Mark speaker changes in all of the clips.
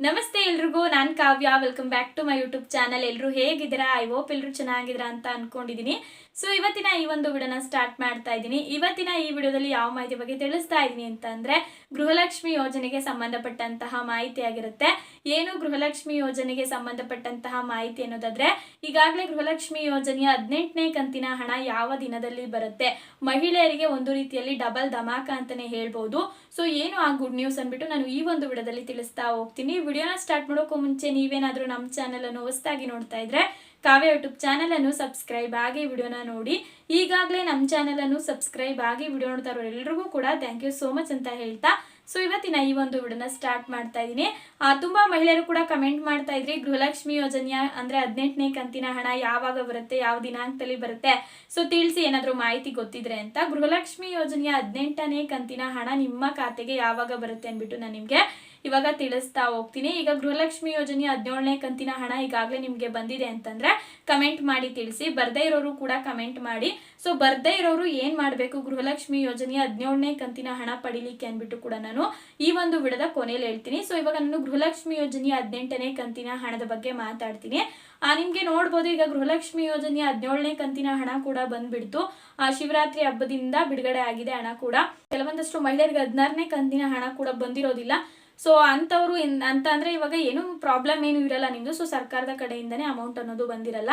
Speaker 1: ನಮಸ್ತೆ ಎಲ್ರಿಗೂ, ನಾನು Kavya. Welcome back to my YouTube channel ಎಲ್ಲರೂ ಹೇಗಿದ್ದೀರಾ? ಐ ಹೋಪ್ ಎಲ್ಲರೂ ಚೆನ್ನಾಗಿದ್ದೀರಾ ಅಂತ ಅನ್ಕೊಂಡಿದ್ದೀನಿ ಸೊ ಇವತ್ತಿನ ಈ ಒಂದು ವಿಡಿಯೋನ ಸ್ಟಾರ್ಟ್ ಮಾಡ್ತಾ ಇದ್ದೀನಿ. ಇವತ್ತಿನ ಈ ವಿಡಿಯೋದಲ್ಲಿ ಯಾವ ಮಾಹಿತಿ ಬಗ್ಗೆ ತಿಳಿಸ್ತಾ ಇದ್ದೀನಿ ಅಂತಂದರೆ, ಗೃಹಲಕ್ಷ್ಮಿ ಯೋಜನೆಗೆ ಸಂಬಂಧಪಟ್ಟಂತಹ ಮಾಹಿತಿ ಆಗಿರುತ್ತೆ. ಏನು ಗೃಹಲಕ್ಷ್ಮಿ ಯೋಜನೆಗೆ ಸಂಬಂಧಪಟ್ಟಂತಹ ಮಾಹಿತಿ ಅನ್ನೋದಾದ್ರೆ, ಈಗಾಗಲೇ ಗೃಹಲಕ್ಷ್ಮಿ ಯೋಜನೆಯ ಹದಿನೆಂಟನೇ ಕಂತಿನ ಹಣ ಯಾವ ದಿನದಲ್ಲಿ ಬರುತ್ತೆ? ಮಹಿಳೆಯರಿಗೆ ಒಂದು ರೀತಿಯಲ್ಲಿ ಡಬಲ್ ಧಮಾಕ ಅಂತಲೇ ಹೇಳ್ಬೋದು. ಸೊ ಏನು ಆ ಗುಡ್ ನ್ಯೂಸ್ ಅಂದ್ಬಿಟ್ಟು ನಾನು ಈ ಒಂದು ವಿಡಿಯೋದಲ್ಲಿ ತಿಳಿಸ್ತಾ ಹೋಗ್ತೀನಿ. ವಿಡಿಯೋನ ಸ್ಟಾರ್ಟ್ ಮಾಡೋಕ್ಕೂ ಮುಂಚೆ ನೀವೇನಾದರೂ ನಮ್ಮ ಚಾನಲನ್ನು ಹೊಸದಾಗಿ ನೋಡ್ತಾ ಇದ್ರೆ ಕಾವ್ಯ ಯೂಟ್ಯೂಬ್ ಚಾನಲ್ ಅನ್ನು ಸಬ್ಸ್ಕ್ರೈಬ್ ಆಗಿ ವಿಡಿಯೋನ ನೋಡಿ. ಈಗಾಗಲೇ ನಮ್ಮ ಚಾನೆಲ್ ಅನ್ನು ಸಬ್ಸ್ಕ್ರೈಬ್ ಆಗಿ ವಿಡಿಯೋ ನೋಡ್ತಾ ಕೂಡ ಥ್ಯಾಂಕ್ ಯು ಸೋ ಮಚ್ ಅಂತ ಹೇಳ್ತಾ. ಸೊ ಇವತ್ತಿನ ಈ ಒಂದು ವಿಡಿಯೋನ ಸ್ಟಾರ್ಟ್ ಮಾಡ್ತಾ ಇದ್ದೀನಿ. ತುಂಬಾ ಮಹಿಳೆಯರು ಕೂಡ ಕಮೆಂಟ್ ಮಾಡ್ತಾ ಇದ್ರಿ. ಗೃಹಲಕ್ಷ್ಮಿ ಯೋಜನೆಯ ಅಂದ್ರೆ ಹದಿನೆಂಟನೇ ಕಂತಿನ ಹಣ ಯಾವಾಗ ಬರುತ್ತೆ, ಯಾವ ದಿನಾಂಕದಲ್ಲಿ ಬರುತ್ತೆ? ಸೊ ತಿಳಿಸಿ ಏನಾದರೂ ಮಾಹಿತಿ ಗೊತ್ತಿದ್ರೆ ಅಂತ. ಗೃಹಲಕ್ಷ್ಮಿ ಯೋಜನೆಯ ಹದಿನೆಂಟನೇ ಕಂತಿನ ಹಣ ನಿಮ್ಮ ಖಾತೆಗೆ ಯಾವಾಗ ಬರುತ್ತೆ ಅಂದ್ಬಿಟ್ಟು ನಾನು ನಿಮಗೆ ಇವಾಗ ತಿಳಿಸ್ತಾ ಹೋಗ್ತೀನಿ. ಈಗ ಗೃಹಲಕ್ಷ್ಮಿ ಯೋಜನೆ ಹದಿನೇಳನೇ ಕಂತಿನ ಹಣ ಈಗಾಗಲೇ ನಿಮಗೆ ಬಂದಿದೆ ಅಂತಂದ್ರೆ ಕಮೆಂಟ್ ಮಾಡಿ ತಿಳಿಸಿ. ಬರ್ದೇ ಇರೋರು ಕೂಡ ಕಮೆಂಟ್ ಮಾಡಿ. ಸೊ ಬರ್ದೇ ಇರೋರು ಏನ್ ಮಾಡಬೇಕು? ಗೃಹಲಕ್ಷ್ಮಿ ಯೋಜನೆಯ ಹದಿನೇಳನೇ ಕಂತಿನ ಹಣ ಪಡಿಲಿಕ್ಕೆ ಅಂದ್ಬಿಟ್ಟು ಕೂಡ ನಾನು ಈ ಒಂದು ವಿಡದ ಕೊನೆಯಲ್ಲಿ ಹೇಳ್ತೀನಿ. ಸೊ ಇವಾಗ ನಾನು ಗೃಹಲಕ್ಷ್ಮಿ ಯೋಜನೆಯ ಹದಿನೆಂಟನೇ ಕಂತಿನ ಹಣದ ಬಗ್ಗೆ ಮಾತಾಡ್ತೀನಿ. ಆ, ನಿಮ್ಗೆ ನೋಡ್ಬೋದು, ಈಗ ಗೃಹಲಕ್ಷ್ಮಿ ಯೋಜನೆಯ ಹದಿನೇಳನೇ ಕಂತಿನ ಹಣ ಕೂಡ ಬಂದ್ಬಿಡ್ತು. ಆ, ಶಿವರಾತ್ರಿ ಹಬ್ಬದಿಂದ ಬಿಡುಗಡೆ ಆಗಿದೆ ಹಣ ಕೂಡ. ಕೆಲವೊಂದಷ್ಟು ಮಹಿಳೆಯರಿಗೆ ಹದಿನಾರನೇ ಕಂತಿನ ಹಣ ಕೂಡ ಬಂದಿರೋದಿಲ್ಲ. ಸೊ ಅಂಥವ್ರು ಅಂತ ಅಂದ್ರೆ ಇವಾಗ ಏನು ಪ್ರಾಬ್ಲಮ್ ಏನು ಇರಲ್ಲ ನಿಮ್ದು. ಸೊ ಸರ್ಕಾರದ ಕಡೆಯಿಂದನೇ ಅಮೌಂಟ್ ಅನ್ನೋದು ಬಂದಿರಲ್ಲ.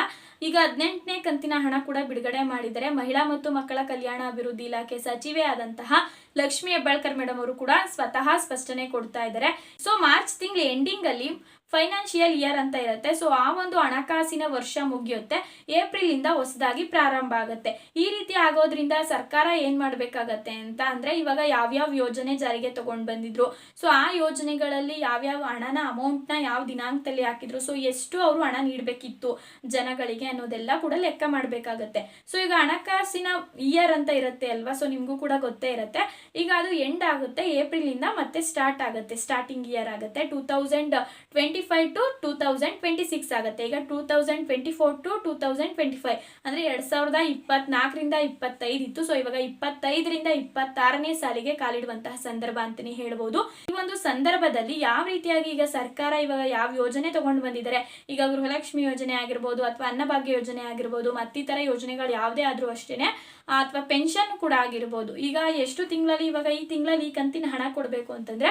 Speaker 1: ಈಗ ಹದಿನೆಂಟನೇ ಕಂತಿನ ಹಣ ಕೂಡ ಬಿಡುಗಡೆ ಮಾಡಿದರೆ ಮಹಿಳಾ ಮತ್ತು ಮಕ್ಕಳ ಕಲ್ಯಾಣ ಅಭಿವೃದ್ಧಿ ಇಲಾಖೆ ಸಚಿವೆ ಆದಂತಹ ಲಕ್ಷ್ಮಿ ಹೆಬ್ಬಾಳ್ಕರ್ ಮೇಡಮ್ ಅವರು ಕೂಡ ಸ್ವತಃ ಸ್ಪಷ್ಟನೆ ಕೊಡ್ತಾ ಇದ್ದಾರೆ. ಸೊ ಮಾರ್ಚ್ ತಿಂಗಳ ಎಂಡಿಂಗ್ ಅಲ್ಲಿ ಫೈನಾನ್ಷಿಯಲ್ ಇಯರ್ ಅಂತ ಇರುತ್ತೆ. ಸೊ ಆ ಒಂದು ಹಣಕಾಸಿನ ವರ್ಷ ಮುಗಿಯುತ್ತೆ. ಏಪ್ರಿಲ್ ಇಂದ ಹೊಸದಾಗಿ ಪ್ರಾರಂಭ ಆಗುತ್ತೆ. ಈ ರೀತಿ ಆಗೋದ್ರಿಂದ ಸರ್ಕಾರ ಏನ್ ಮಾಡ್ಬೇಕಾಗತ್ತೆ ಅಂತ ಅಂದ್ರೆ, ಇವಾಗ ಯಾವ್ಯಾವ ಯೋಜನೆ ಜಾರಿಗೆ ತಗೊಂಡ್ ಬಂದಿದ್ರು. ಸೊ ಆ ಯೋಜನೆಗಳಲ್ಲಿ ಯಾವ್ಯಾವ ಹಣನ ಅಮೌಂಟ್ನ ಯಾವ ದಿನಾಂಕದಲ್ಲಿ ಹಾಕಿದ್ರು. ಸೊ ಎಷ್ಟು ಅವರು ಹಣ ನೀಡಬೇಕಿತ್ತು ಜನಗಳಿಗೆ ಅನ್ನೋದೆಲ್ಲ ಕೂಡ ಲೆಕ್ಕ ಮಾಡ್ಬೇಕಾಗತ್ತೆ. ಸೊ ಈಗ ಹಣಕಾಸಿನ ಇಯರ್ ಅಂತ ಇರುತ್ತೆ ಅಲ್ವಾ? ಸೊ ನಿಮ್ಗೂ ಕೂಡ ಗೊತ್ತೇ ಇರುತ್ತೆ. ಈಗ ಅದು ಎಂಡ್ ಆಗುತ್ತೆ. ಏಪ್ರಿಲ್ ಇಂದ ಮತ್ತೆ ಸ್ಟಾರ್ಟ್ ಆಗುತ್ತೆ. ಸ್ಟಾರ್ಟಿಂಗ್ ಇಯರ್ ಆಗುತ್ತೆ. Two thousand twenty five to two thousand twenty six ಆಗುತ್ತೆ. ಈಗ two thousand twenty four to two thousand twenty five ಅಂದ್ರೆ ಎರಡ್ ಸಾವಿರದ ಇಪ್ಪತ್ನಾಲ್ಕರಿಂದ ಇಪ್ಪತ್ತೈದು ಇತ್ತು. ಸೊ ಇವಾಗ ಇಪ್ಪತ್ತೈದರಿಂದ ಇಪ್ಪತ್ತಾರನೇ ಸಾಲಿಗೆ ಕಾಲಿಡುವಂತಹ ಸಂದರ್ಭ ಅಂತಾನೆ ಹೇಳ್ಬೋದು. ಈ ಒಂದು ಸಂದರ್ಭದಲ್ಲಿ ಯಾವ ರೀತಿಯಾಗಿ ಈಗ ಸರ್ಕಾರ ಇವಾಗ ಯಾವ ಯೋಜನೆ ತಗೊಂಡು ಬಂದಿದ್ದಾರೆ? ಈಗ ಗೃಹಲಕ್ಷ್ಮಿ ಯೋಜನೆ ಆಗಿರ್ಬೋದು ಅಥವಾ ಅನ್ನಭಾಗ್ಯ ಯೋಜನೆ ಆಗಿರ್ಬೋದು, ಮತ್ತಿತರ ಯೋಜನೆಗಳು ಯಾವುದೇ ಆದ್ರೂ ಅಷ್ಟೇನೆ, ಅಥವಾ ಪೆನ್ಷನ್ ಕೂಡ ಆಗಿರ್ಬೋದು. ಈಗ ಎಷ್ಟು ತಿಂಗಳಲ್ಲಿ ಇವಾಗ ಈ ತಿಂಗಳಲ್ಲಿ ಈ ಕಂತಿನ ಹಣ ಕೊಡಬೇಕು ಅಂತಂದ್ರೆ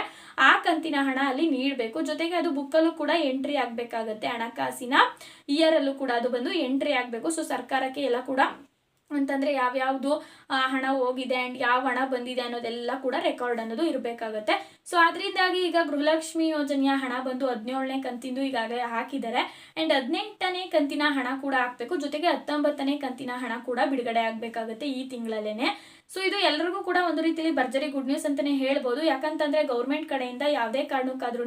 Speaker 1: ಆ ಕಂತಿನ ಹಣ ಅಲ್ಲಿ ನೀಡಬೇಕು. ಜೊತೆಗೆ ಅದು ಬುಕ್ಕಲ್ಲೂ ಕೂಡ ಎಂಟ್ರಿ ಆಗ್ಬೇಕಾಗತ್ತೆ ಹಣಕಾಸಿನ ಇಯರ್ ಅಲ್ಲೂ ಕೂಡ ಅದು ಬಂದು ಎಂಟ್ರಿ ಆಗಬೇಕು. ಸೊ ಸರ್ಕಾರಕ್ಕೆ ಎಲ್ಲ ಕೂಡ ಅಂತಂದ್ರೆ ಯಾವ್ಯಾವ್ದು ಹಣ ಹೋಗಿದೆ ಅಂಡ್ ಯಾವ ಹಣ ಬಂದಿದೆ ಅನ್ನೋದೆಲ್ಲ ಕೂಡ ರೆಕಾರ್ಡ್ ಅನ್ನೋದು ಇರಬೇಕಾಗತ್ತೆ. ಸೊ ಅದರಿಂದಾಗಿ ಈಗ ಗೃಹಲಕ್ಷ್ಮಿ ಯೋಜನೆಯ ಹಣ ಬಂದು ಹದಿನೇಳನೇ ಕಂತಿಂದು ಈಗಾಗಲೇ ಹಾಕಿದ್ದಾರೆ. ಅಂಡ್ ಹದಿನೆಂಟನೇ ಕಂತಿನ ಹಣ ಕೂಡ ಹಾಕ್ಬೇಕು. ಜೊತೆಗೆ ಹತ್ತೊಂಬತ್ತನೇ ಕಂತಿನ ಹಣ ಕೂಡ ಬಿಡುಗಡೆ ಆಗ್ಬೇಕಾಗತ್ತೆ ಈ ತಿಂಗಳಲ್ಲೇನೆ. ಸೊ ಇದು ಎಲ್ಲರಿಗೂ ಕೂಡ ಒಂದು ರೀತಿಯಲ್ಲಿ ಭರ್ಜರಿ ಗುಡ್ ನ್ಯೂಸ್ ಅಂತಾನೆ ಹೇಳ್ಬೋದು. ಯಾಕಂತಂದ್ರೆ ಗೌರ್ಮೆಂಟ್ ಕಡೆಯಿಂದ ಯಾವುದೇ ಕಾರಣಕ್ಕಾದ್ರೂ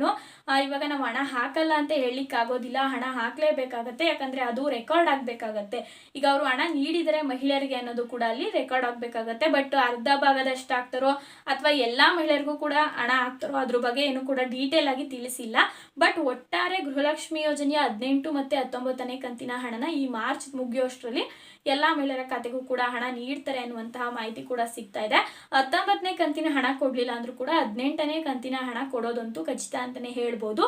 Speaker 1: ಇವಾಗ ನಾವು ಹಣ ಹಾಕಲ್ಲ ಅಂತ ಹೇಳಲಿಕ್ಕಾಗೋದಿಲ್ಲ. ಹಣ ಹಾಕ್ಲೇಬೇಕಾಗತ್ತೆ. ಯಾಕಂದ್ರೆ ಅದು ರೆಕಾರ್ಡ್ ಆಗ್ಬೇಕಾಗತ್ತೆ. ಈಗ ಅವರು ಹಣ ನೀಡಿದರೆ ಮಹಿಳೆಯರಿಗೆ ಅನ್ನೋದು ಕೂಡ ಅಲ್ಲಿ ರೆಕಾರ್ಡ್ ಆಗ್ಬೇಕಾಗತ್ತೆ. ಬಟ್ ಅರ್ಧ ಭಾಗದಷ್ಟು ಆಗ್ತಾರೋ ಅಥವಾ ಎಲ್ಲಾ ಮಹಿಳೆಯರಿಗೂ ಕೂಡ ಹಣ ಹಾಕ್ತಾರೋ ಅದ್ರ ಬಗ್ಗೆ ಏನು ಕೂಡ ಡೀಟೇಲ್ ಆಗಿ ತಿಳಿಸಿಲ್ಲ. ಬಟ್ ಒಟ್ಟಾರೆ ಗೃಹಲಕ್ಷ್ಮಿ ಯೋಜನೆಯ ಹದಿನೆಂಟು ಮತ್ತೆ ಹತ್ತೊಂಬತ್ತನೇ ಕಂತಿನ ಹಣನ ಈ ಮಾರ್ಚ್ ಮುಗಿಯೋಷ್ಟರಲ್ಲಿ ಎಲ್ಲಾ ಮಹಿಳೆಯರ ಖಾತೆಗೂ ಕೂಡ ಹಣ ನೀಡ್ತಾರೆ ಅನ್ನುವಂತಹ ಮಾಹಿತಿ ಕೂಡ ಸಿಗ್ತಾ ಇದೆ. ಹತ್ತೊಂಬತ್ತನೇ ಕಂತಿನ ಹಣ ಕೊಡ್ಲಿಲ್ಲ ಅಂದ್ರೂ ಕೂಡ ಹದಿನೆಂಟನೇ ಕಂತಿನ ಹಣ ಕೊಡೋದಂತೂ ಖಚಿತ ಅಂತಾನೆ ಹೇಳ್ಬೋದು.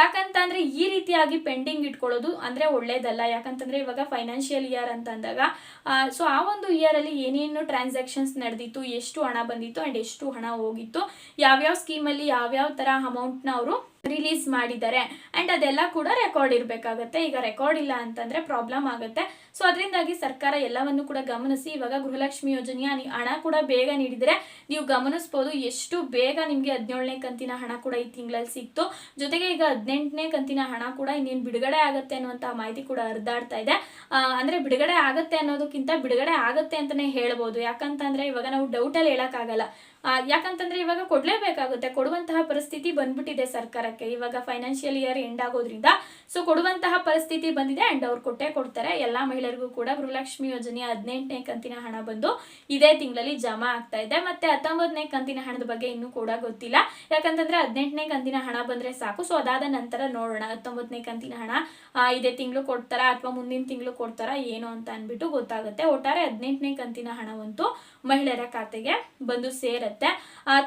Speaker 1: ಯಾಕಂತಂದ್ರೆ ಈ ರೀತಿಯಾಗಿ ಪೆಂಡಿಂಗ್ ಇಟ್ಕೊಳ್ಳೋದು ಅಂದ್ರೆ ಒಳ್ಳೇದಲ್ಲ. ಯಾಕಂತಂದ್ರೆ ಇವಾಗ ಫೈನಾನ್ಷಿಯಲ್ ಇಯರ್ ಅಂತ ಅಂದಾಗ ಸೊ ಆ ಒಂದು ಇಯರ್ ಅಲ್ಲಿ ಏನೇನು ಟ್ರಾನ್ಸಾಕ್ಷನ್ಸ್ ನಡೆದಿತ್ತು, ಎಷ್ಟು ಹಣ ಬಂದಿತ್ತು, ಅಂಡ್ ಎಷ್ಟು ಹಣ ಹೋಗಿತ್ತು, ಯಾವ್ಯಾವ ಸ್ಕೀಮಲ್ಲಿ ಯಾವ್ಯಾವ ತರ ಅಮೌಂಟ್ನ ಅವರು ರಿಲೀಸ್ ಮಾಡಿದ್ದಾರೆ. ಅಂಡ್ ಅದೆಲ್ಲ ಕೂಡ ರೆಕಾರ್ಡ್ ಇರಬೇಕಾಗತ್ತೆ. ಈಗ ರೆಕಾರ್ಡ್ ಇಲ್ಲ ಅಂತಂದ್ರೆ ಪ್ರಾಬ್ಲಮ್ ಆಗುತ್ತೆ. ಸೊ ಅದರಿಂದಾಗಿ ಸರ್ಕಾರ ಎಲ್ಲವನ್ನು ಕೂಡ ಗಮನಿಸಿ, ಇವಾಗ ಗೃಹಲಕ್ಷ್ಮಿ ಯೋಜನೆಯ ಹಣ ಕೂಡ ಬೇಗ ನೀಡಿದರೆ ನೀವು ಗಮನಿಸ್ಬೋದು ಎಷ್ಟು ಬೇಗ ನಿಮಗೆ ಹದಿನೇಳನೇ ಕಂತಿನ ಹಣ ಕೂಡ ಈ ತಿಂಗಳಲ್ಲಿ ಸಿಕ್ತು. ಜೊತೆಗೆ ಈಗ ಹದಿನೆಂಟನೇ ಕಂತಿನ ಹಣ ಕೂಡ ಇನ್ನೇನು ಬಿಡುಗಡೆ ಆಗುತ್ತೆ ಅನ್ನುವಂಥ ಮಾಹಿತಿ ಕೂಡ ಹರಿದಾಡ್ತಾ ಇದೆ. ಅಂದರೆ ಬಿಡುಗಡೆ ಆಗುತ್ತೆ ಅನ್ನೋದಕ್ಕಿಂತ ಬಿಡುಗಡೆ ಆಗುತ್ತೆ ಅಂತಾನೆ ಹೇಳ್ಬೋದು. ಯಾಕಂತಂದರೆ ಇವಾಗ ನಾವು ಡೌಟಲ್ಲಿ ಹೇಳೋಕ್ಕಾಗಲ್ಲ. ಯಾಕಂತಂದರೆ ಯಾಕಂತಂದ್ರೆ ಇವಾಗ ಕೊಡ್ಲೇಬೇಕಾಗುತ್ತೆ. ಕೊಡುವಂತಹ ಪರಿಸ್ಥಿತಿ ಬಂದ್ಬಿಟ್ಟಿದೆ ಸರ್ಕಾರಕ್ಕೆ. ಇವಾಗ ಫೈನಾನ್ಷಿಯಲ್ ಇಯರ್ ಎಂಡ್ ಆಗೋದ್ರಿಂದ ಸೊ ಕೊಡುವಂತಹ ಪರಿಸ್ಥಿತಿ ಬಂದಿದೆ ಅಂಡ್ ಅವ್ರು ಕೊಟ್ಟೆ ಕೊಡ್ತಾರೆ. ಎಲ್ಲಾ ಮಹಿಳೆಯರಿಗೂ ಕೂಡ ಗೃಹಲಕ್ಷ್ಮಿ ಯೋಜನೆಯ ಹದಿನೆಂಟನೇ ಕಂತಿನ ಹಣ ಬಂದು ಇದೇ ತಿಂಗಳಲ್ಲಿ ಜಮಾ ಆಗ್ತಾ ಇದೆ. ಮತ್ತೆ ಹತ್ತೊಂಬತ್ತನೇ ಕಂತಿನ ಹಣದ ಬಗ್ಗೆ ಇನ್ನೂ ಕೂಡ ಗೊತ್ತಿಲ್ಲ. ಯಾಕಂತಂದ್ರೆ ಹದಿನೆಂಟನೇ ಕಂತಿನ ಹಣ ಬಂದ್ರೆ ಸಾಕು. ಸೊ ಅದಾದ ನಂತರ ನೋಡೋಣ ಹತ್ತೊಂಬತ್ತನೇ ಕಂತಿನ ಹಣ ಇದೇ ತಿಂಗಳು ಕೊಡ್ತಾರಾ ಅಥವಾ ಮುಂದಿನ ತಿಂಗಳು ಕೊಡ್ತಾರಾ ಏನು ಅಂತ ಅನ್ಬಿಟ್ಟು ಗೊತ್ತಾಗುತ್ತೆ. ಒಟ್ಟಾರೆ ಹದಿನೆಂಟನೇ ಕಂತಿನ ಹಣವಂತೂ ಮಹಿಳೆಯರ ಖಾತೆಗೆ ಬಂದು ಸೇರತ್ತೆ.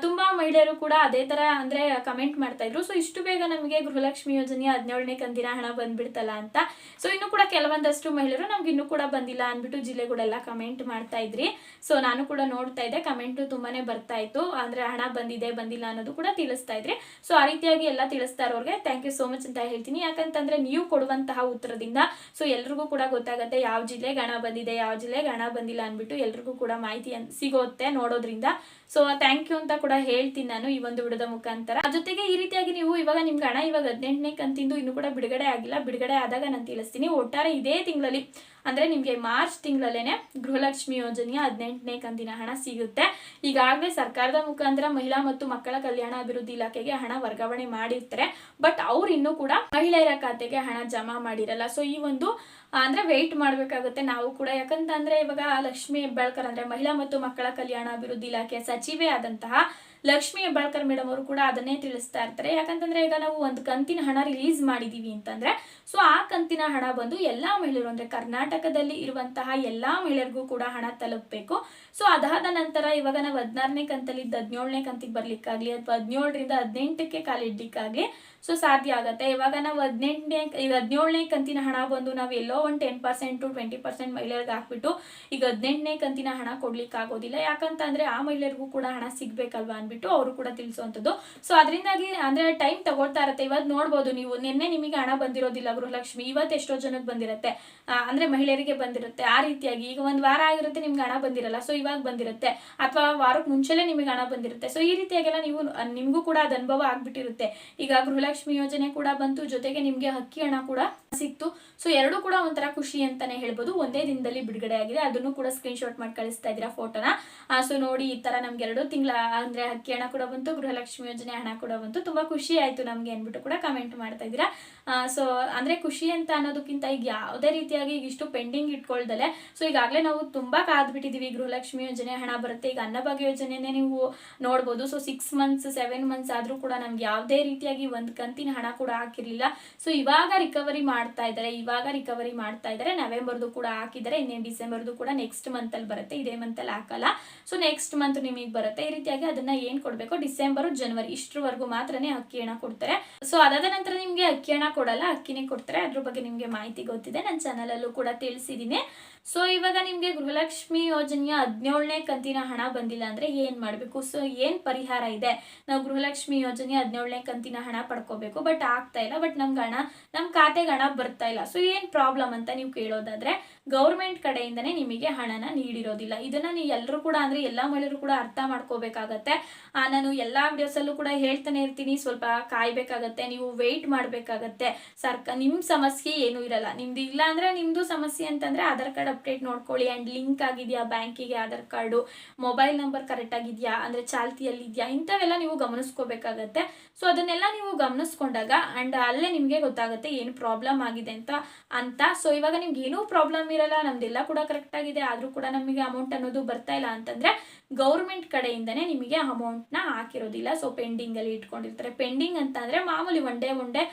Speaker 1: ತುಂಬಾ ಮಹಿಳೆಯರು ಕೂಡ ಅದೇ ತರ ಅಂದ್ರೆ ಕಮೆಂಟ್ ಮಾಡ್ತಾ ಇದ್ರು. ಸೊ ಇಷ್ಟು ಬೇಗ ನಮಗೆ ಗೃಹಲಕ್ಷ್ಮಿ ಯೋಜನೆ ಹದಿನೇಳನೇ ಕಂದಿನ ಹಣ ಬಂದ್ಬಿಡ್ತಲ್ಲ ಅಂತ. ಸೊ ಇನ್ನು ಕೂಡ ಕೆಲವೊಂದಷ್ಟು ಮಹಿಳೆಯರು ನಮ್ಗೆ ಇನ್ನೂ ಕೂಡ ಬಂದಿಲ್ಲ ಅಂದ್ಬಿಟ್ಟು ಜಿಲ್ಲೆಗಳೆಲ್ಲ ಕಮೆಂಟ್ ಮಾಡ್ತಾ ಇದ್ರಿ. ಸೊ ನಾನು ಕೂಡ ನೋಡ್ತಾ ಇದ್ದೆ ಕಮೆಂಟ್ ತುಂಬಾನೇ ಬರ್ತಾ ಇತ್ತು. ಅಂದ್ರೆ ಹಣ ಬಂದಿದೆ, ಬಂದಿಲ್ಲ ಅನ್ನೋದು ಕೂಡ ತಿಳಿಸ್ತಾ ಇದ್ರಿ. ಸೊ ಆ ರೀತಿಯಾಗಿ ಎಲ್ಲ ತಿಳಿಸ್ತಾ ಇರೋರಿಗೆ ಥ್ಯಾಂಕ್ ಯು ಸೋ ಮಚ್ ಅಂತ ಹೇಳ್ತೀನಿ. ಯಾಕಂತಂದ್ರೆ ನೀವು ಕೊಡುವಂತಹ ಉತ್ತರದಿಂದ ಸೊ ಎಲ್ರಿಗೂ ಕೂಡ ಗೊತ್ತಾಗುತ್ತೆ ಯಾವ ಜಿಲ್ಲೆಗೆ ಹಣ ಬಂದಿದೆ, ಯಾವ ಜಿಲ್ಲೆಗೆ ಹಣ ಬಂದಿಲ್ಲ ಅಂದ್ಬಿಟ್ಟು ಎಲ್ರಿಗೂ ಕೂಡ ಮಾಹಿತಿ ಸಿಗುತ್ತೆ ನೋಡೋದ್ರಿಂದ. ಸೊ ಥ್ಯಾಂಕ್ ಯು ಅಂತ ಕೂಡ ಹೇಳ್ತೀನಿ ನಾನು ಈ ಒಂದು ವಿಡಿಯೋದ ಮುಖಾಂತರ. ಜೊತೆಗೆ ಈ ರೀತಿಯಾಗಿ ನೀವು ಇವಾಗ ನಿಮ್ಗೆ ಹಣ ಇವಾಗ ಹದಿನೆಂಟನೇ ಕಂತಿಂದು ಇನ್ನೂ ಕೂಡ ಬಿಡುಗಡೆ ಆಗಿಲ್ಲ. ಬಿಡುಗಡೆ ಆದಾಗ ನಾನು ತಿಳಿಸ್ತೀನಿ. ಒಟ್ಟಾರೆ ಇದೇ ತಿಂಗಳಲ್ಲಿ, ಅಂದ್ರೆ ನಿಮಗೆ ಮಾರ್ಚ್ ತಿಂಗಳಲ್ಲೇನೆ ಗೃಹಲಕ್ಷ್ಮಿ ಯೋಜನೆಯ ಹದಿನೆಂಟನೇ ಕಂತಿನ ಹಣ ಸಿಗುತ್ತೆ. ಈಗಾಗಲೇ ಸರ್ಕಾರದ ಮುಖಾಂತರ ಮಹಿಳಾ ಮತ್ತು ಮಕ್ಕಳ ಕಲ್ಯಾಣ ಅಭಿವೃದ್ಧಿ ಇಲಾಖೆಗೆ ಹಣ ವರ್ಗಾವಣೆ ಮಾಡಿರ್ತಾರೆ. ಬಟ್ ಅವ್ರು ಇನ್ನೂ ಕೂಡ ಮಹಿಳೆಯರ ಖಾತೆಗೆ ಹಣ ಜಮಾ ಮಾಡಿರಲ್ಲ. ಸೊ ಈ ಒಂದು, ಅಂದರೆ ಅಂದ್ರೆ ವೆಯ್ಟ್ ಮಾಡಬೇಕಾಗುತ್ತೆ ನಾವು ಕೂಡ. ಯಾಕಂತಂದ್ರೆ ಇವಾಗ ಲಕ್ಷ್ಮಿ ಹೆಬ್ಬಾಳ್ಕರ್ ಅಂದ್ರೆ ಮಹಿಳಾ ಮತ್ತು ಮಕ್ಕಳ ಕಲ್ಯಾಣ ಅಭಿವೃದ್ಧಿ ಇಲಾಖೆಯ ಸಚಿವೆ ಆದಂತಹ ಲಕ್ಷ್ಮಿ ಹೆಬ್ಬಾಳ್ಕರ್ ಮೇಡಮ್ ಅವರು ಕೂಡ ಅದನ್ನೇ ತಿಳಿಸ್ತಾ ಇರ್ತಾರೆ. ಯಾಕಂತಂದ್ರೆ ಈಗ ನಾವು ಒಂದು ಕಂತಿನ ಹಣ ರಿಲೀಸ್ ಮಾಡಿದೀವಿ ಅಂತಂದ್ರೆ ಸೊ ಆ ಕಂತಿನ ಹಣ ಬಂದು ಎಲ್ಲಾ ಮಹಿಳೆಯರು, ಅಂದ್ರೆ ಕರ್ನಾಟಕದಲ್ಲಿ ಇರುವಂತಹ ಎಲ್ಲಾ ಮಹಿಳೆಯರಿಗೂ ಕೂಡ ಹಣ ತಲುಪಬೇಕು. ಸೊ ಅದಾದ ನಂತರ ಇವಾಗ ನಾವು ಹದಿನಾರನೇ ಕಂತಲ್ಲಿ, ಹದಿನೇಳನೇ ಕಂತಿಗೆ ಬರ್ಲಿಕ್ಕಾಗ್ಲಿ, ಅಥವಾ ಹದಿನೇಳರಿಂದ ಹದಿನೆಂಟಕ್ಕೆ ಕಾಲಿಡ್ಲಿಕ್ಕಾಗ್ಲಿ ಸೊ ಸಾಧ್ಯ ಆಗುತ್ತೆ. ಇವಾಗ ನಾವು ಹದಿನೆಂಟನೇ ಈಗ ಹದಿನೇಳನೇ ಕಂತಿನ ಹಣ ಬಂದು ನಾವು ಎಲ್ಲೋ ಒಂದು ಟೆನ್ ಪರ್ಸೆಂಟ್ ಟ್ವೆಂಟಿ ಪರ್ಸೆಂಟ್ ಮಹಿಳೆಯರಿಗೆ ಹಾಕ್ಬಿಟ್ಟು ಈಗ ಹದಿನೆಂಟನೇ ಕಂತಿನ ಹಣ ಕೊಡ್ಲಿಕ್ಕೆ ಆಗೋದಿಲ್ಲ. ಯಾಕಂತ ಅಂದ್ರೆ ಆ ಮಹಿಳೆಯರಿಗೂ ಕೂಡ ಹಣ ಸಿಗ್ಬೇಕಲ್ವಾ ಅಂದ್ಬಿಟ್ಟು ಅವರು ಕೂಡ ತಿಳಿಸುವಂಥದ್ದು ಸೊ ಅದರಿಂದಾಗಿ ಅಂದ್ರೆ ಟೈಮ್ ತಗೊಳ್ತಾ ಇರುತ್ತೆ. ಇವತ್ತು ನೋಡ್ಬೋದು ನೀವು, ನಿನ್ನೆ ನಿಮಗೆ ಹಣ ಬಂದಿರೋದಿಲ್ಲ ಗೃಹಲಕ್ಷ್ಮಿ. ಇವತ್ತು ಎಷ್ಟೋ ಜನಕ್ಕೆ ಬಂದಿರುತ್ತೆ. ಅಂದ್ರೆ ಮಹಿಳೆಯರಿಗೆ ಬಂದಿರುತ್ತೆ. ಆ ರೀತಿಯಾಗಿ ಈಗ ಒಂದು ವಾರ ಆಗಿರುತ್ತೆ ನಿಮ್ಗೆ ಹಣ ಬಂದಿರಲ್ಲ. ಸೊ ಇವಾಗ ಬಂದಿರುತ್ತೆ. ಅಥವಾ ವಾರಕ್ಕೆ ಮುಂಚೆಲೆ ನಿಮಗೆ ಹಣ ಬಂದಿರುತ್ತೆ. ಸೊ ಈ ರೀತಿಯಾಗೆಲ್ಲ ನೀವು, ನಿಮಗೂ ಕೂಡ ಅದು ಅನುಭವ ಆಗ್ಬಿಟ್ಟಿರುತ್ತೆ. ಈಗ ಗೃಹಲಕ್ಷ್ಮಿ ಯೋಜನೆ ಕೂಡ ಬಂತು, ಜೊತೆಗೆ ನಿಮ್ಗೆ ಹಕ್ಕಿ ಹಣ ಕೂಡ ಸಿಕ್ತು. ಸೊ ಎರಡು ಕೂಡ ಒಂಥರ ಖುಷಿ ಅಂತಾನೆ ಹೇಳ್ಬೋದು. ಒಂದೇ ದಿನದಲ್ಲಿ ಬಿಡುಗಡೆ ಆಗಿದೆ. ಅದನ್ನು ಕೂಡ ಸ್ಕ್ರೀನ್ ಶಾಟ್ ಮಾಡಿ ಕಳಿಸ್ತಾ ಇದೀರಾ ಫೋಟೋನ ಸೊ ನೋಡಿ ಈ ತರ ನಮ್ಗೆ ಎರಡು ತಿಂಗಳ, ಅಂದ್ರೆ ಹಕ್ಕಿ ಹಣ ಕೂಡ ಬಂತು, ಗೃಹಲಕ್ಷ್ಮಿ ಯೋಜನೆ ಹಣ ಕೂಡ ಬಂತು. ತುಂಬಾ ಖುಷಿ ಆಯ್ತು ನಮ್ಗೆ ಅನ್ಬಿಟ್ಟು ಕೂಡ ಕಮೆಂಟ್ ಮಾಡ್ತಾ ಇದೀರಾ ಸೊ ಅಂದ್ರೆ ಖುಷಿ ಅಂತ ಅನ್ನೋದಕ್ಕಿಂತ ಈಗ ಯಾವುದೇ ರೀತಿಯಾಗಿ ಈಗ ಇಷ್ಟು ಪೆಂಡಿಂಗ್ ಇಟ್ಕೊಳ್ದಲೆ. ಸೊ ಈಗಾಗಲೇ ನಾವು ತುಂಬಾ ಕಾದ್ಬಿಟ್ಟಿದೀವಿ ಗೃಹಲಕ್ಷ್ಮಿ ಯೋಜನೆ ಹಣ ಬರುತ್ತೆ. ಈಗ ಅನ್ನಭಾಗ್ಯ ಯೋಜನೆನೇ ನೀವು ನೋಡ್ಬೋದು. So six months seven months ಆದ್ರೂ ಕೂಡ ನಮ್ಗೆ ಯಾವುದೇ ರೀತಿಯಾಗಿ ಒಂದು ಕಂತಿನ ಹಣ ಕೂಡ ಹಾಕಿರ್ಲಿಲ್ಲ. ಸೊ ಇವಾಗ ರಿಕವರಿ ಮಾಡ್ತಾ ಇದ್ದಾರೆ. ಇವಾಗ ರಿಕವರಿ ಮಾಡ್ತಾ ಇದ್ದಾರೆ. ನವೆಂಬರ್ದು ಕೂಡ ಹಾಕಿದ್ದಾರೆ. ಇನ್ನೇನು ಡಿಸೆಂಬರ್ದು ಕೂಡ ನೆಕ್ಸ್ಟ್ ಮಂತ್ ಅಲ್ಲಿ ಬರುತ್ತೆ. ಇದೇ ಮಂತ್ ಅಲ್ಲಿ ಹಾಕಲ್ಲ. ಸೊ ನೆಕ್ಸ್ಟ್ ಮಂತ್ ನಿಮಗೆ ಬರುತ್ತೆ. ಈ ರೀತಿಯಾಗಿ ಅದನ್ನ ಏನ್ ಕೊಡಬೇಕು? ಡಿಸೆಂಬರ್, ಜನವರಿ ಇಷ್ಟರವರೆಗೂ ಮಾತ್ರನೇ ಅಕ್ಕಿ ಹಣ ಕೊಡ್ತಾರೆ. ಸೊ ಅದಾದ ನಂತರ ನಿಮ್ಗೆ ಅಕ್ಕಿ ಹಣ ಕೊಡಲ್ಲ. ಅಕ್ಕಿನೇ ಕೊಡ್ತಾರೆ. ಅದ್ರ ಬಗ್ಗೆ ನಿಮ್ಗೆ ಮಾಹಿತಿ ಗೊತ್ತಿದೆ. ನನ್ನ ಚಾನಲಲ್ಲೂ ಕೂಡ ತಿಳಿಸಿದೀನಿ. ಸೊ ಇವಾಗ ನಿಮ್ಗೆ ಗೃಹಲಕ್ಷ್ಮಿ ಯೋಜನೆಯ ಹದಿನೇಳನೇ ಕಂತಿನ ಹಣ ಬಂದಿಲ್ಲ ಅಂದ್ರೆ ಏನು ಮಾಡಬೇಕು? ಸೊ ಏನು ಪರಿಹಾರ ಇದೆ? ನಾವು ಗೃಹಲಕ್ಷ್ಮಿ ಯೋಜನೆ ಹದಿನೇಳನೇ ಕಂತಿನ ಹಣ ಪಡ್ಕೋಬೇಕು ಬಟ್ ಆಗ್ತಾ ಇಲ್ಲ ಬಟ್ ನಮ್ಗೆ ಹಣ, ನಮ್ ಖಾತೆಗೆ ಹಣ ಬರ್ತಾ ಇಲ್ಲ. ಸೊ ಏನು ಪ್ರಾಬ್ಲಮ್ ಅಂತ ನೀವು ಕೇಳೋದಾದ್ರೆ ಗೌರ್ಮೆಂಟ್ ಕಡೆಯಿಂದನೇ ನಿಮಗೆ ಹಣನ ನೀಡಿರೋದಿಲ್ಲ. ಇದನ್ನ ನೀವು ಎಲ್ಲರೂ ಕೂಡ ಅಂದ್ರೆ ಎಲ್ಲಾ ಮಹಿಳೆಯರು ಕೂಡ ಅರ್ಥ ಮಾಡ್ಕೋಬೇಕಾಗತ್ತೆ. ನಾನು ಎಲ್ಲಾ ವಿಡಿಯೋಸಲ್ಲೂ ಕೂಡ ಹೇಳ್ತಾನೆ ಇರ್ತೀನಿ, ಸ್ವಲ್ಪ ಕಾಯಬೇಕಾಗತ್ತೆ, ನೀವು ವೆಯ್ಟ್ ಮಾಡಬೇಕಾಗತ್ತೆ. ಸರ್ಕ ನಿಮ್ಮ ಸಮಸ್ಯೆ ಏನೂ ಇರಲ್ಲ. ನಿಮ್ದು ಇಲ್ಲ ಅಂದ್ರೆ ನಿಮ್ದು ಸಮಸ್ಯೆ ಅಂತಂದ್ರೆ ಆಧಾರ್ ಕಾರ್ಡ್ ಅಪ್ಡೇಟ್ ನೋಡ್ಕೊಳ್ಳಿ ಅಂಡ್ ಲಿಂಕ್ ಆಗಿದೆಯಾ ಬ್ಯಾಂಕಿಗೆ, Aadhaar card, mobile number correct ಆಗಿದೆಯಾ, ಅಂದ್ರೆ ಚಾಲ್ತಿಯಲ್ಲಿ ಇದೆಯಾ ಇಂಥವೆಲ್ಲ ನೀವು ಗಮನಿಸ್ಕೋಬೇಕಾಗತ್ತೆ. ಸೊ ಅದನ್ನೆಲ್ಲ ನೀವು ಗಮನಿಸ್ಕೊಂಡಾಗ ಅಂಡ್ ಅಲ್ಲೇ ನಿಮಗೆ ಗೊತ್ತಾಗುತ್ತೆ ಏನು ಪ್ರಾಬ್ಲಮ್ ಆಗಿದೆ ಅಂತ ಅಂತ. ಸೊ ಇವಾಗ ನಿಮ್ಗೆ ಏನೂ ಪ್ರಾಬ್ಲಮ್ ಇರಲ್ಲ, ನಮ್ದೆಲ್ಲ ಕೂಡ ಕರೆಕ್ಟ್ ಆಗಿದೆ, ಆದ್ರೂ ಕೂಡ ನಮಗೆ ಅಮೌಂಟ್ ಅನ್ನೋದು ಬರ್ತಾ ಇಲ್ಲ ಅಂತಂದ್ರೆ ಗೌರ್ಮೆಂಟ್ ಕಡೆಯಿಂದನೇ ನಿಮಗೆ ಅಮೌಂಟ್ನ ಹಾಕಿರೋದಿಲ್ಲ. ಸೊ ಪೆಂಡಿಂಗ್ ಅಲ್ಲಿ ಇಟ್ಕೊಂಡಿರ್ತಾರೆ. ಪೆಂಡಿಂಗ್ ಅಂತ ಅಂದ್ರೆ ಮಾಮೂಲಿ ಒನ್ ಡೇ ಒನ್ ಡೇ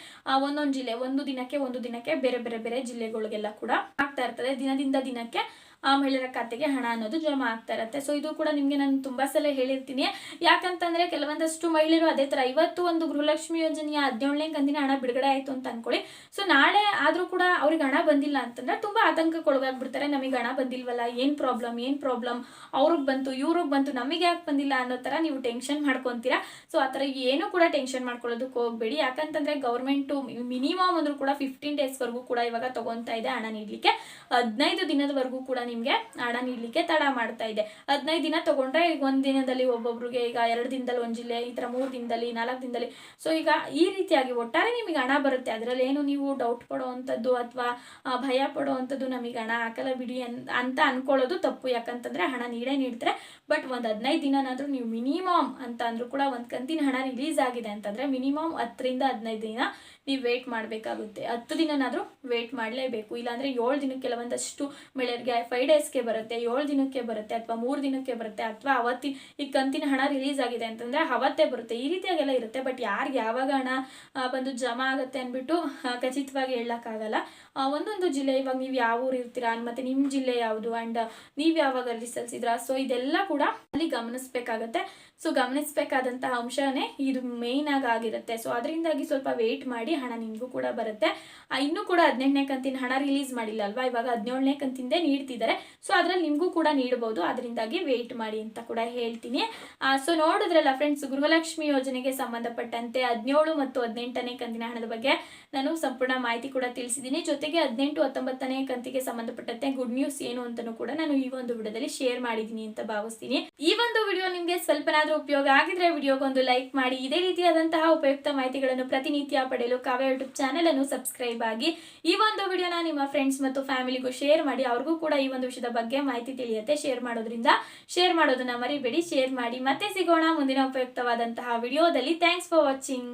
Speaker 1: ಒಂದೊಂದು ಜಿಲ್ಲೆ, ಒಂದು ದಿನಕ್ಕೆ ಒಂದು ದಿನಕ್ಕೆ ಬೇರೆ ಬೇರೆ ಬೇರೆ ಜಿಲ್ಲೆಗಳಿಗೆಲ್ಲ ಕೂಡ ಆಗ್ತಾ ಇರ್ತದೆ. ದಿನದಿಂದ ದಿನಕ್ಕೆ ಆ ಮಹಿಳೆಯರ ಖಾತೆಗೆ ಹಣ ಅನ್ನೋದು ಜಮಾ ಆಗ್ತಾ ಇರತ್ತೆ. ಸೊ ಇದು ಕೂಡ ನಿಮಗೆ ನಾನು ತುಂಬಾ ಸಲ ಹೇಳಿರ್ತೀನಿ. ಯಾಕಂತಂದ್ರೆ ಕೆಲವೊಂದಷ್ಟು ಮಹಿಳೆಯರು ಅದೇ ತರ ಇವತ್ತು ಒಂದು ಗೃಹಲಕ್ಷ್ಮಿ ಯೋಜನೆಯ ಹದಿನೇಳನೇ ಕಂದಿನ ಹಣ ಬಿಡುಗಡೆ ಆಯ್ತು ಅಂತ ಅನ್ಕೊಳ್ಳಿ. ಸೊ ನಾಳೆ ಆದ್ರೂ ಕೂಡ ಅವ್ರಿಗೆ ಹಣ ಬಂದಿಲ್ಲ ಅಂತಂದ್ರೆ ತುಂಬಾ ಆತಂಕಕ್ಕೆ ಒಳಗಾಗ್ಬಿಡ್ತಾರೆ ನಮಗೆ ಹಣ ಬಂದಿಲ್ವಲ್ಲ? ಏನು ಪ್ರಾಬ್ಲಮ್ ಏನು ಪ್ರಾಬ್ಲಮ್ ಅವ್ರಿಗೆ ಬಂತು, ಇವ್ರಿಗೆ ಬಂತು, ನಮಗೆ ಯಾಕೆ ಬಂದಿಲ್ಲ ಅನ್ನೋ ತರ ನೀವು ಟೆನ್ಷನ್ ಮಾಡ್ಕೊಂತೀರಾ? ಸೊ ಆ ಥರ ಏನು ಕೂಡ ಟೆನ್ಷನ್ ಮಾಡ್ಕೊಳ್ಳೋದಕ್ಕೆ ಹೋಗಬೇಡಿ. ಯಾಕಂತಂದ್ರೆ ಗೌರ್ಮೆಂಟು ಮಿನಿಮಮ್ ಅಂದ್ರೂ ಕೂಡ ಫಿಫ್ಟೀನ್ ಡೇಸ್ವರೆಗೂ ಕೂಡ ಇವಾಗ ತಗೊಂತಾ ಇದೆ ಹಣ ನೀಡಲಿಕ್ಕೆ. ಹದಿನೈದು ದಿನದವರೆಗೂ ಕೂಡ ನಿಮಗೆ ಹಣ ನೀಡಲಿಕ್ಕೆ ತಡ ಮಾಡ್ತಾ ಇದೆ. ಹದಿನೈದು ದಿನ ತಗೊಂಡ್ರೆ ಈಗ ಒಂದು ದಿನದಲ್ಲಿ ಒಬ್ಬೊಬ್ರಿಗೆ ಈಗ ಎರಡು ದಿನದಲ್ಲಿ ಒಂದು ಜಿಲ್ಲೆ, ಈ ಥರ ಮೂರು ದಿನದಲ್ಲಿ, ನಾಲ್ಕು ದಿನದಲ್ಲಿ. ಸೊ ಈಗ ಈ ರೀತಿಯಾಗಿ ಒಟ್ಟಾರೆ ನಿಮಗೆ ಹಣ ಬರುತ್ತೆ. ಅದರಲ್ಲಿ ಏನು ನೀವು ಡೌಟ್ ಪಡೋವಂಥದ್ದು ಅಥವಾ ಭಯ ಪಡೋವಂಥದ್ದು ನಮಗೆ ಹಣ ಹಾಕಲ್ಲ ಬಿಡಿ ಅಂತ ಅನ್ಕೊಳ್ಳೋದು ತಪ್ಪು. ಯಾಕಂತಂದ್ರೆ ಹಣ ನೀಡೇ ನೀಡ್ತಾರೆ. ಬಟ್ ಒಂದು ಹದಿನೈದು ದಿನನಾದರೂ ನೀವು ಮಿನಿಮಮ್ ಅಂತ ಅಂದರೂ ಕೂಡ ಒಂದು ಕಂತಿನ ಹಣ ರಿಲೀಸ್ ಆಗಿದೆ ಅಂತಂದ್ರೆ ಮಿನಿಮಮ್ ಹತ್ತರಿಂದ ಹದಿನೈದು ದಿನ ನೀವು ವೇಟ್ ಮಾಡಬೇಕಾಗುತ್ತೆ. ಹತ್ತು ದಿನನಾದರೂ ವೇಟ್ ಮಾಡಲೇಬೇಕು. ಇಲ್ಲಾಂದ್ರೆ ಏಳು ದಿನಕ್ಕೆ ಕೆಲವೊಂದಷ್ಟು ಮಹಿಳೆಯರಿಗೆ ಫೈವ್ ಡೇಸ್ಗೆ ಬರುತ್ತೆ, ಏಳು ದಿನಕ್ಕೆ ಬರುತ್ತೆ ಅಥವಾ ಮೂರು ದಿನಕ್ಕೆ ಬರುತ್ತೆ ಅಥವಾ ಅವತ್ತಿ, ಈ ಕಂತಿನ ಹಣ ರಿಲೀಸ್ ಆಗಿದೆ ಅಂತಂದರೆ ಅವತ್ತೇ ಬರುತ್ತೆ. ಈ ರೀತಿಯಾಗೆಲ್ಲ ಇರುತ್ತೆ. ಬಟ್ ಯಾರಿಗೆ ಯಾವಾಗ ಹಣ ಬಂದು ಜಮಾ ಆಗುತ್ತೆ ಅಂದ್ಬಿಟ್ಟು ಖಚಿತವಾಗಿ ಹೇಳೋಕ್ಕಾಗಲ್ಲ. ಒಂದೊಂದು ಜಿಲ್ಲೆ, ಇವಾಗ ನೀವು ಯಾವ ಊರು ಇರ್ತೀರಾ ಮತ್ತು ನಿಮ್ಮ ಜಿಲ್ಲೆ ಯಾವುದು? ಆ್ಯಂಡ್ ನೀವು ಯಾವಾಗ ಅಲ್ಲಿ ಸಲ್ಲಿಸಿದ್ರಾ ಸೊ ಇದೆಲ್ಲ ಕೂಡ ಅಲ್ಲಿ ಗಮನಿಸಬೇಕಾಗತ್ತೆ. ಸೊ ಗಮನಿಸಬೇಕಾದಂತಹ ಅಂಶನೇ ಇದು ಮೇಯ್ನ್ ಆಗಿ ಆಗಿರುತ್ತೆ. ಸೊ ಅದರಿಂದಾಗಿ ಸ್ವಲ್ಪ ವೆಯ್ಟ್ ಮಾಡಿ ಹಣ ನಿಮಗೂ ಕೂಡ ಬರುತ್ತೆ. ಇನ್ನೂ ಕೂಡ ಹದಿನೆಂಟನೇ ಕಂತಿನ ಹಣ ರಿಲೀಸ್ ಮಾಡಿಲ್ಲ ಅಲ್ವಾ? ಇವಾಗ ಹದಿನೇಳನೇ ಕಂತಿಂದೇ ನೀಡ್ತಿದ್ದಾರೆ. ಸೊ ಅದರಲ್ಲಿ ನಿಮಗೂ ಕೂಡ ನೀಡಬಹುದು. ಅದರಿಂದಾಗಿ ವೇಟ್ ಮಾಡಿ ಅಂತ ಕೂಡ ಹೇಳ್ತೀನಿ. ಸೊ ನೋಡಿದ್ರಲ್ಲ ಫ್ರೆಂಡ್ಸ್ ಗೃಹಲಕ್ಷ್ಮಿ ಯೋಜನೆಗೆ ಸಂಬಂಧಪಟ್ಟಂತೆ ಹದಿನೇಳು ಮತ್ತು ಹದಿನೆಂಟನೇ ಕಂತಿನ ಹಣದ ಬಗ್ಗೆ ನಾನು ಸಂಪೂರ್ಣ ಮಾಹಿತಿ ಕೂಡ ತಿಳಿಸಿದ್ದೀನಿ. ಜೊತೆಗೆ ಹದಿನೆಂಟು, ಹತ್ತೊಂಬತ್ತನೇ ಕಂತಿಗೆ ಸಂಬಂಧಪಟ್ಟಂತೆ ಗುಡ್ ನ್ಯೂಸ್ ಏನು ಅಂತಲೂ ಕೂಡ ನಾನು ಈ ಒಂದು ವಿಡಿಯೋದಲ್ಲಿ ಶೇರ್ ಮಾಡಿದ್ದೀನಿ ಅಂತ ಭಾವಿಸ್ತೀನಿ. ಈ ಒಂದು ವಿಡಿಯೋ ನಿಮಗೆ ಸ್ವಲ್ಪನಾದರೂ ಉಪಯೋಗ ಆಗಿದ್ರೆ ವಿಡಿಯೋಗೊಂದು ಲೈಕ್ ಮಾಡಿ. ಇದೇ ರೀತಿಯಾದಂತಹ ಉಪಯುಕ್ತ ಮಾಹಿತಿಗಳನ್ನು ಪ್ರತಿನಿತ್ಯ ಪಡೆಯಲು ಕಾವ್ಯ ಯೂಟ್ಯೂಬ್ ಚಾನೆಲ್ ಅನ್ನು ಸಬ್ಸ್ಕ್ರೈಬ್ ಆಗಿ ಈ ಒಂದು ವಿಡಿಯೋನ ನಿಮ್ಮ ಫ್ರೆಂಡ್ಸ್ ಮತ್ತು ಫ್ಯಾಮಿಲಿಗೂ ಶೇರ್ ಮಾಡಿ. ಅವ್ರಿಗೂ ಕೂಡ ಈ ಒಂದು ವಿಷಯದ ಬಗ್ಗೆ ಮಾಹಿತಿ ತಿಳಿಯುತ್ತೆ ಶೇರ್ ಮಾಡೋದ್ರಿಂದ. ಶೇರ್ ಮಾಡೋದನ್ನ ಮರಿಬೇಡಿ ಶೇರ್ ಮಾಡಿ ಮತ್ತೆ ಸಿಗೋಣ ಮುಂದಿನ ಉಪಯುಕ್ತವಾದಂತಹ ವಿಡಿಯೋದಲ್ಲಿ ಥ್ಯಾಂಕ್ಸ್ ಫಾರ್ ವಾಚಿಂಗ್